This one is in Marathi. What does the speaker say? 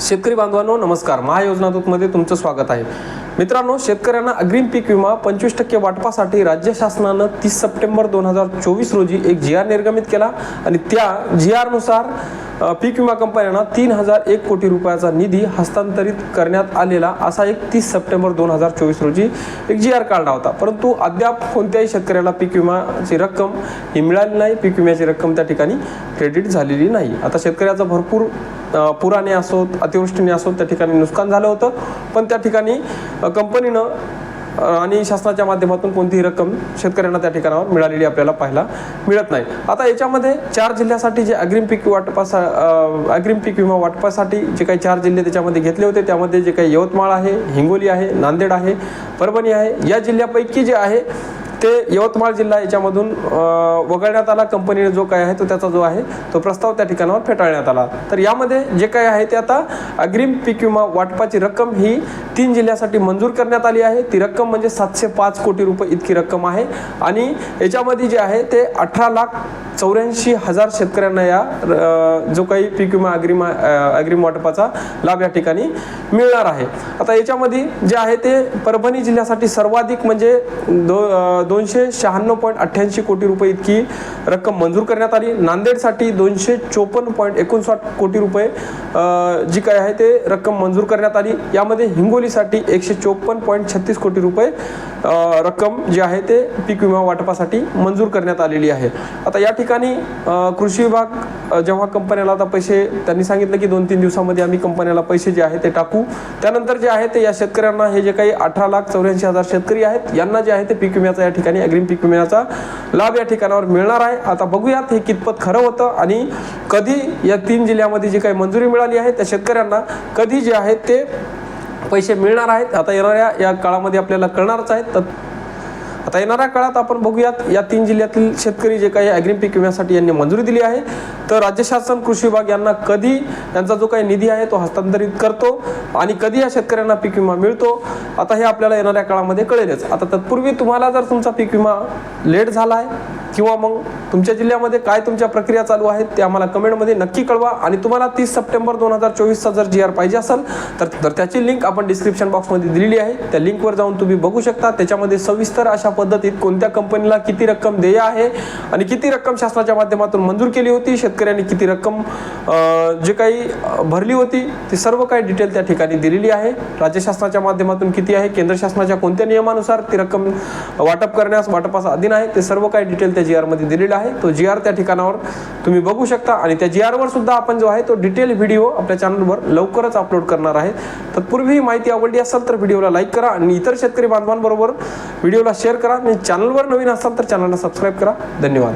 शेतकरी बांधवांनो नमस्कार. महायोजना दूतमध्ये तुमचं स्वागत आहे. मित्रांनो शेतकऱ्यांना अग्रिम पीक विमा पंचवीस टक्के वाटपासाठी राज्य शासनानं तीस सप्टेंबर दोन हजार चोवीस रोजी एक जी आर निर्गमित केला आणि त्या जी आरनुसार पीक विमा कंपन्यांना तीन हजार एक कोटी रुपयाचा निधी हस्तांतरित करण्यात आलेला असा एक तीस सप्टेंबर दोन हजार चोवीस रोजी एक जी आर काढला होता. परंतु अद्याप कोणत्याही शेतकऱ्याला पीक विमाची रक्कम ही मिळाली नाही. पीक विम्याची रक्कम त्या ठिकाणी क्रेडिट झालेली नाही. आता शेतकऱ्याचा भरपूर पुराने असोत अतिवृष्टीने असोत त्या ठिकाणी नुकसान झालं होतं. पण त्या ठिकाणी कंपनीनं आणि शासनाच्या माध्यमातून कोणतीही रक्कम शेतकऱ्यांना त्या ठिकाणावर मिळालेली आपल्याला पाहायला मिळत नाही. आता याच्यामध्ये चार जिल्ह्यासाठी जे अग्रिम पीक वाटपासा अग्रिम पीक विमा वाटपासाठी जे काही चार जिल्हे त्याच्यामध्ये घेतले होते त्यामध्ये जे काही यवतमाळ आहे हिंगोली आहे नांदेड आहे परभणी आहे या जिल्ह्यापैकी जे आहे ते यवतमाळ जिल्हा याच्यामधून वगळण्यात आला कंपनीने जो काय आहे तो त्याचा जो आहे तो प्रस्ताव त्या ठिकाणावर फेटाळण्यात आला. तर यामध्ये जे काय आहे ते आता अग्रिम पीक विमा वाटपाची रक्कम ही तीन जिल्ह्यासाठी मंजूर करण्यात आली आहे. ती रक्कम म्हणजे सातशे पाच कोटी रुपये इतकी रक्कम आहे. आणि याच्यामध्ये जे आहे ते अठरा लाख चौऱ्याऐंशी हजार शेतकऱ्यांना या जो काही पीक विमा अग्रिम अग्रिम वाटपाचा लाभ या ठिकाणी मिळणार आहे. आता याच्यामध्ये जे आहे ते परभणी जिल्ह्यासाठी सर्वाधिक म्हणजे दो दोनशे शहाण्णव पॉईंट अठ्ठ्याऐंशी कोटी रुपये इतकी रक्कम मंजूर करण्यात आली. नांदेडसाठी दोनशे चोपन्न पॉईंट एकोणसाठ कोटी रुपये जी काय आहे ते रक्कम मंजूर करण्यात आली. यामध्ये हिंगोलीसाठी एकशे चोपन्न पॉईंट छत्तीस कोटी रुपये रक्कम जी आहे ते पीक विमा वाटपासाठी मंजूर करण्यात आलेली आहे. आता या ठिकाणी ठिकाणी कृषी विभाग जेव्हा कंपन्याला आता पैसे त्यांनी सांगितलं की दोन तीन दिवसामध्ये आम्ही कंपन्याला पैसे जे आहे ते टाकू. त्यानंतर जे आहे ते या शेतकऱ्यांना हे जे काही अठरा लाख चौऱ्याऐंशी हजार शेतकरी आहेत यांना जे आहे ते पीक विम्याचा या ठिकाणी अग्रिम पीक विम्याचा लाभ या ठिकाणावर मिळणार आहे. आता बघूयात हे कितपत खरं होतं आणि कधी या तीन जिल्ह्यामध्ये जी काही मंजुरी मिळाली आहे त्या शेतकऱ्यांना कधी जे आहे ते पैसे मिळणार आहेत. आता येणाऱ्या या काळामध्ये आपल्याला कळणारच आहेत. तर आता येणाऱ्या काळात आपण बघूयात या तीन जिल्ह्यातील शेतकरी जे काही अग्रिम पीक विम्यासाठी यांनी मंजुरी दिली आहे. तर राज्य शासन कृषी विभाग यांना कधी यांचा जो काही निधी आहे तो हस्तांतरित करतो आणि कधी या शेतकऱ्यांना पीक विमा मिळतो आता हे आपल्याला येणाऱ्या काळामध्ये कळेलच. आता तत्पूर्वी तुम्हाला जर तुमचा पीक विमा लेट झाला आहे किंवा मग तुमच्या जिल्ह्यामध्ये काय तुमच्या प्रक्रिया चालू आहेत ते आम्हाला कमेंटमध्ये नक्की कळवा आणि तुम्हाला तीस सप्टेंबर दोन हजार चोवीसचा जर जी आर पाहिजे असेल तर तर त्याची लिंक आपण डिस्क्रिप्शन बॉक्समध्ये दिलेली आहे. त्या लिंकवर जाऊन तुम्ही बघू शकता. त्याच्यामध्ये सविस्तर अशा पद्धतीत कोणत्या कंपनीला किती रक्कम देय आहे आणि किती रक्कम शासनाच्या माध्यमातून मंजूर केली होती शेत शेतकऱ्यांनी किती रक्कम जे काही भरली होती ती सर्व काही डिटेल त्या ठिकाणी दिलेली आहे. राज्य शासनाच्या माध्यमातून किती आहे केंद्र शासनाच्या कोणत्या नियमानुसार ती रक्कम वाटप करण्यास वाटपास अधीन आहे ते सर्व काही डिटेल त्या जी आरमध्ये दिलेलं आहे. तो जी आर त्या ठिकाणावर तुम्ही बघू शकता. आणि त्या जी आरवर सुद्धा आपण जो आहे तो डिटेल व्हिडिओ आपल्या चॅनलवर लवकरच अपलोड करणार आहे. तत्पूर्वी ही माहिती आवडली असेल तर व्हिडिओला लाईक करा आणि इतर शेतकरी बांधवांबरोबर व्हिडिओला शेअर करा. आणि चॅनलवर नवीन असाल तर चॅनलला सबस्क्राईब करा. धन्यवाद.